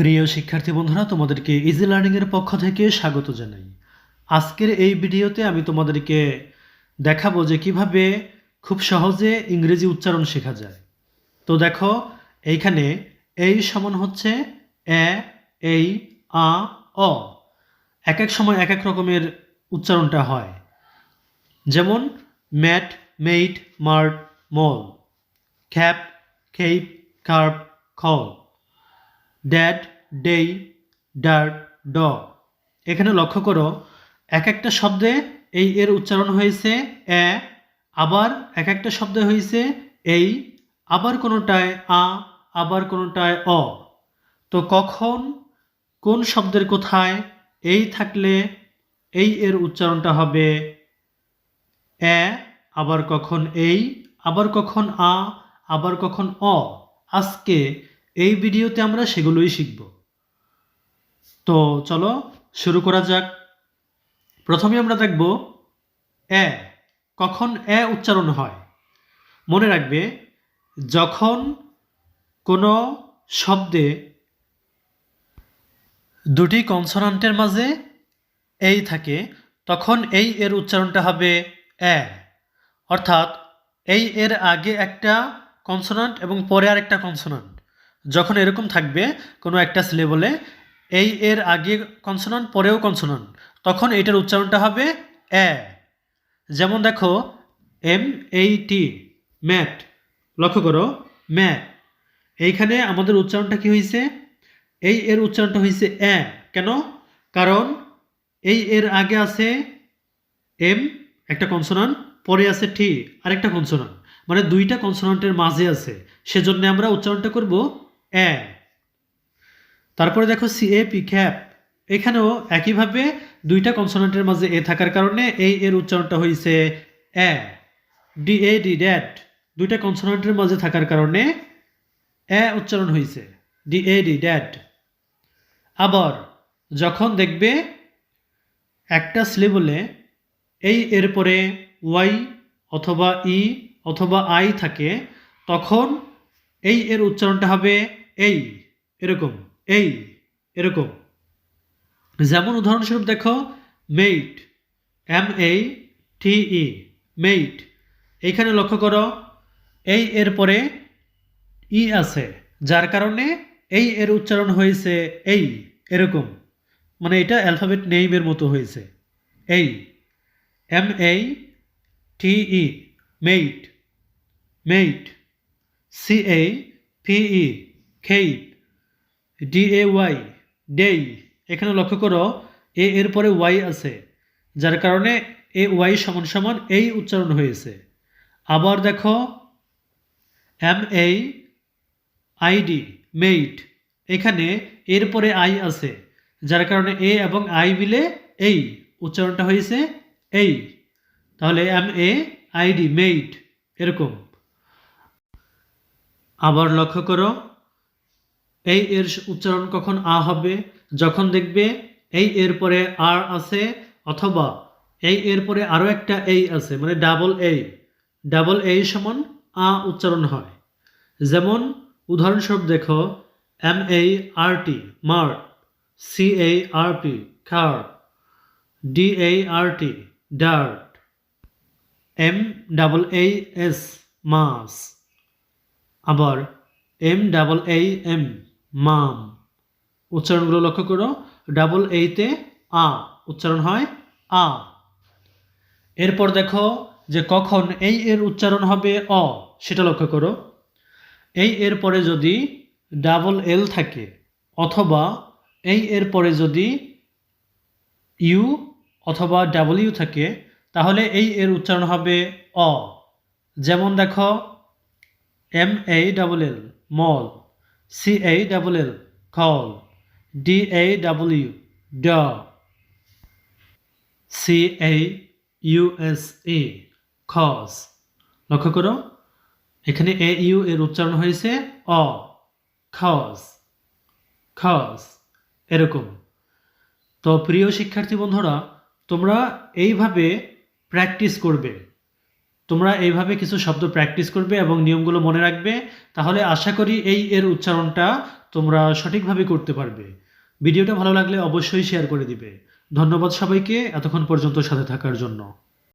প্রিয় শিক্ষার্থী বন্ধুরা, তোমাদেরকে ইজি লার্নিংয়ের পক্ষ থেকে স্বাগত জানাই। আজকের এই ভিডিওতে আমি তোমাদেরকে দেখাবো যে কীভাবে খুব সহজে ইংরেজি উচ্চারণ শেখা যায়। তো দেখো, এইখানে এই সমান হচ্ছে এ, এই, আ, অ। এক এক সময় এক এক রকমের উচ্চারণটা হয়। যেমন, mat, mate, mart, mall. Cap, cape, carp, call. Dad, day dart daw. এখানে লক্ষ্য করো, এক একটা শব্দে এই এর উচ্চারণ হয়েছে এ, আবার এক একটা শব্দে হয়েছে এই, আবার কোনোটায় আ, আবার কোনোটায় অ। তো কখন, কোন শব্দের কোথায় এই থাকলে এই এর উচ্চারণটা হবে এ, আবার কখন এই, আবার কখন আ, আবার কখন অ। আজকে এই ভিডিওতে আমরা সেগুলোই শিখব। তো চলো শুরু করা যাক। প্রথমে আমরা দেখব এ, কখন এ উচ্চারণ হয়? মনে রাখবে, যখন কোনো শব্দে দুটি কনসোনান্টের মাঝে এই থাকে, তখন এই এর উচ্চারণটা হবে এ। অর্থাৎ এই এর আগে একটা কনসোনান্ট এবং পরে আরেকটা কনসোনান্ট। যখন এরকম থাকবে, কোনো একটা সিলেবলে এই এর আগে কনসোনান্ট পরেও কনসোনান্ট তখন এটার উচ্চারণটা হবে এ। যেমন দেখো, এম, এই, টি, ম্যাট, লক্ষ্য করো, ম্যাট। এইখানে আমাদের উচ্চারণটা কি হয়েছে এই এর উচ্চারণটা হয়েছে এ। কেন? কারণ এই এর আগে আছে এম, একটা কনসোনান্ট পরে আছে টি, আরেকটা কনসোনান্ট মানে দুইটা কনসোনান্টের মাঝে আছে। সেজন্য আমরা উচ্চারণটা করব এ তারপরে দেখো সি এ পি খ্যাপ এখানেও একইভাবে দুইটা কনসোনান্টের মাঝে এ থাকার কারণে এই এর উচ্চারণটা হয়েছে A D A D dad দুইটা কনসোনান্টের মাঝে থাকার কারণে এ উচ্চারণ হয়েছে ডি এ ডি ড্যাট আবার যখন দেখবে একটা সিলেবলে এই এর পরে ওয়াই অথবা ই অথবা আই থাকে, তখন এই এর উচ্চারণটা হবে এই, এরকম এই, এরকম। যেমন উদাহরণস্বরূপ দেখো মেইট এম এই টি ই মেইট এইখানে লক্ষ্য করো, এই এর পরে ই আছে, যার কারণে এই এর উচ্চারণ হয়েছে এই, এরকম। মানে এটা অ্যালফাবেট নেইমের মতো হয়েছে। এই M A T E mate mate C A P E cape D A Y day এখানে লক্ষ্য করো, এ এর পরে ওয়াই আছে, যার কারণে এ ওয়াই সমান সমান এই উচ্চারণ হয়েছে। আবার দেখো এম এই আইডি মেইট, এখানে এর পরে আই আছে, যার কারণে এ এবং আই মিলে এই উচ্চারণটা হয়েছে এই। তাহলে এম এ আইডি মেইট, এরকম। আবার লক্ষ্য করো এই এর উচ্চারণ কখন আ হবে? যখন দেখবে এই এর পরে আর আছে, অথবা এই এর পরে আরও একটা এই আছে মানে ডাবল এই। ডাবল এই সমান আ উচ্চারণ হয়। যেমন, উদাহরণস্বরূপ দেখো এম এই আর টি মার্ট সি এই আর P car D A R T dart M double A S mass আবার M double A M ma'am. উচ্চারণগুলো লক্ষ্য করো। ডাবল এইতে আ, উচ্চারণ হয় আ। এরপর দেখো যে কখন এই এর উচ্চারণ হবে অ, সেটা লক্ষ্য করো। এই এর পরে যদি ডাবল এল থাকে, অথবা এই এর পরে যদি ইউ অথবা ডাবল ইউ থাকে, তাহলে এই এর উচ্চারণ হবে অ। যেমন দেখো, M A double L, mall. C A double L call D A double U daw C A U S E cause লক্ষ্য করো, এখানে এ ইউ এর উচ্চারণ হয়েছে অ খস খস এরকম। তো প্রিয় শিক্ষার্থী বন্ধুরা, তোমরা এইভাবে প্র্যাকটিস করবে। তোমরা এইভাবে কিছু শব্দ প্র্যাকটিস করবে এবং নিয়মগুলো মনে রাখবে, তাহলে আশা করি এই এর উচ্চারণটা তোমরা সঠিকভাবে করতে পারবে। ভিডিওটা ভালো লাগলে অবশ্যই শেয়ার করে দিবে। ধন্যবাদ সবাইকে, এতক্ষণ পর্যন্ত সাথে থাকার জন্য।